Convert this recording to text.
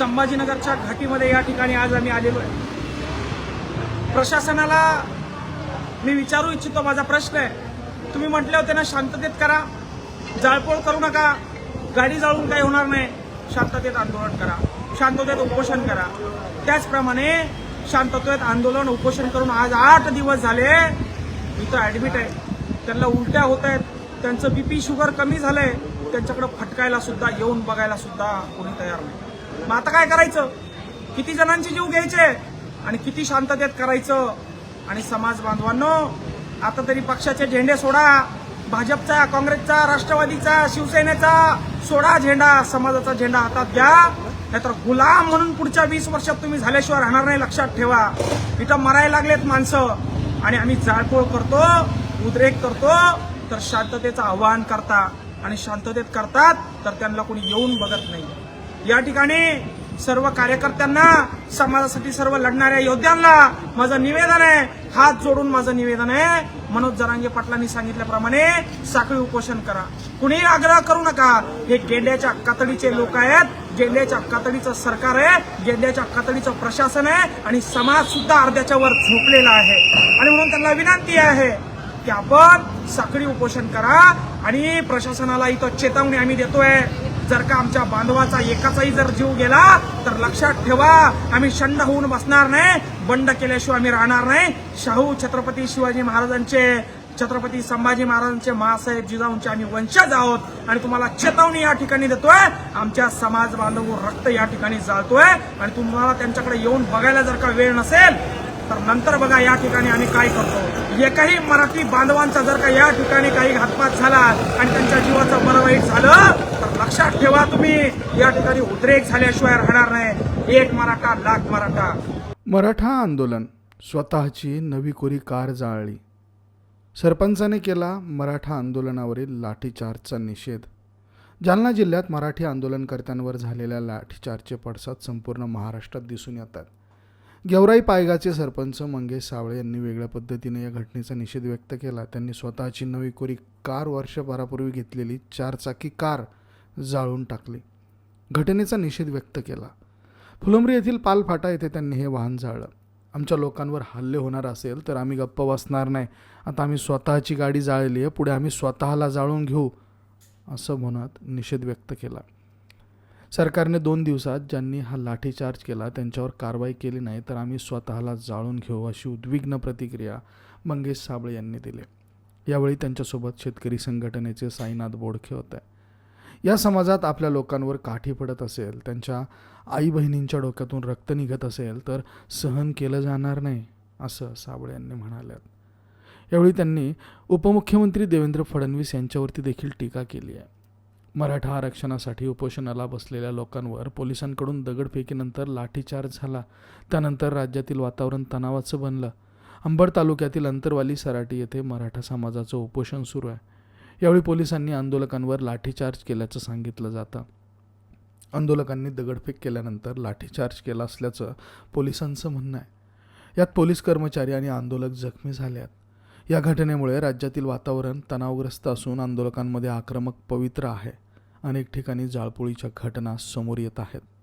संभाजीनगरच्या घाटीमध्ये या ठिकाणी आज आम्ही आलेलो आहे. प्रशासनाला मी विचारू इच्छितो माझा प्रश्न आहे. तुम्ही म्हटले होते ना शांततेत करा. जाळपोळ करू नका. गाडी जाळून काही होणार नाही. शांततेत आंदोलन करा. शांततेत उपोषण करा. त्याचप्रमाणे शांततेत आंदोलन उपोषण करून आज आठ दिवस झाले. इथं ऍडमिट आहे. त्यांना उलट्या होत आहेत. त्यांचं बीपी शुगर कमी झालंय. त्यांच्याकडे फटकायला सुद्धा येऊन बघायला सुद्धा कोणी तयार नाही. मग आता काय करायचं? किती जणांचे जीव घ्यायचे? आणि किती शांततेत करायचं? आणि समाज बांधवांनो आता तरी पक्षाचे झेंडे सोडा. भाजपचा काँग्रेसचा राष्ट्रवादीचा शिवसेनेचा सोडा झेंडा. समाजाचा झेंडा हातात घ्या नाहीतर गुलाम म्हणून पुढच्या वीस वर्षात तुम्ही झाल्याशिवाय राहणार नाही लक्षात ठेवा. इथं मरायला लागलेत माणसं. आणि आम्ही जाळपोळ करतो उद्रेक करतो. तर शांततेचं आवाहन करता. आणि शांततेत करतात तर त्यांना कोणी येऊन बघत नाही. या ठिकाणी सर्व कार्यकर्त्यांना समाजासाठी सर्व लढणाऱ्या योद्ध्यांना माझं निवेदन आहे. हात जोडून माझं निवेदन आहे. मनोज जरांगे पाटलांनी सांगितल्याप्रमाणे साखळी उपोषण करा. कुणीही आग्रह करू नका. हे गेंड्याच्या कातडीचे लोक आहेत. गेंड्याच्या कातडीचं सरकार आहे. गेंड्याच्या कातडीचं प्रशासन आहे. आणि समाज सुद्धा अर्ध्याच्या वर झोपलेला आहे. आणि म्हणून त्यांना विनंती आहे की आपण साखळी उपोषण करा. आणि प्रशासनाला इथं चेतावणी आम्ही देतोय. जर का आमच्या बांधवाचा एकाचाही जर जीव गेला तर लक्षात ठेवा आम्ही शंड होऊन बसणार नाही. बंड केल्याशिवाय आम्ही राहणार नाही. शाहू छत्रपती शिवाजी महाराजांचे छत्रपती संभाजी महाराजांचे महासाहेब जिजाऊंचे आम्ही वंशज आहोत. आणि तुम्हाला चेतावणी या ठिकाणी देतोय आमच्या समाज बांधव रक्त या ठिकाणी जाळतोय. आणि तुम्हाला त्यांच्याकडे येऊन बघायला जर का वेळ नसेल तर नंतर बघा या ठिकाणी आम्ही काय करतो. एकही मराठी बांधवांचा जर का या ठिकाणी काही घातपात झाला आणि त्यांच्या जीवाचं बरं वाईट झालं लक्षात ठेवा तुम्ही. या ठिकाणी उद्रेक झाल्याशिवाय राहणार नाही. एक मराठा लाख मराठा. मराठा आंदोलन. स्वतःची नवी कोरी कार जाळली. सरपंचाने केला मराठा आंदोलनावरील लाठीचार्जचा निषेध. जालना जिल्ह्यात मराठी आंदोलनकर्त्यांवर झालेल्या लाठीचार्जचे पडसाद संपूर्ण महाराष्ट्रात दिसून येतात. गेवराई पायगाचे सरपंच मंगेश सावळे यांनी वेगळ्या पद्धतीने या घटनेचा निषेध व्यक्त केला. त्यांनी स्वतःची नवी कोरी कार वर्षभरापूर्वी घेतलेली चारचाकी कार जाळून टाकली. घटनेचा निषेध व्यक्त केला. फुलंब्री येथील पालफाटा येथे त्यांनी हे वाहन जाळलं. आमच्या लोकांवर हल्ले होणार असेल तर आम्ही गप्प बसणार नाही. आता आम्ही स्वतःची गाडी जाळली आहे पुढे आम्ही स्वतःला जाळून घेऊ असं म्हणत निषेध व्यक्त केला. सरकारने दोन दिवसात ज्यांनी हा लाठीचार्ज केला त्यांच्यावर कारवाई केली नाही तर आम्ही स्वतःला जाळून घेऊ अशी उद्विग्न प्रतिक्रिया मंगेश साबळे यांनी दिली. यावेळी त्यांच्यासोबत शेतकरी संघटनेचे साईनाथ बोडखे होते. या समाजात आपल्या लोकांवर काठी पडत असेल त्यांच्या आई बहिणींच्या डोक्यातून रक्त निघत असेल तर सहन केलं जाणार नाही असं साबळे यांनी म्हणाल्यात. यावेळी त्यांनी उपमुख्यमंत्री देवेंद्र फडणवीस यांच्यावरती देखील टीका केली आहे. मराठा आरक्षणासाठी उपोषणाला बसलेल्या लोकांवर पोलिसांकडून दगडफेकीनंतर लाठीचार्ज झाला. त्यानंतर राज्यातील वातावरण तणावाचं बनलं. अंबड तालुक्यातील अंतरवाली सराटी येथे मराठा समाजाचं उपोषण सुरू आहे. यावेळी पोलिसांनी आंदोलकांवर लाठीचार्ज केल्याचं सांगितलं जातं. आंदोलकांनी दगडफेक केल्यानंतर लाठीचार्ज केला असल्याचं पोलिसांचं म्हणणं आहे. यात पोलीस कर्मचारी आणि आंदोलक जखमी झाले आहेत या घटनेमुळे राज्यातील वातावरण तणावग्रस्त असून आंदोलकांमध्ये आक्रमक पवित्र आहे. अनेक ठिकाणी जाळपोळीच्या घटना समोर येत आहेत.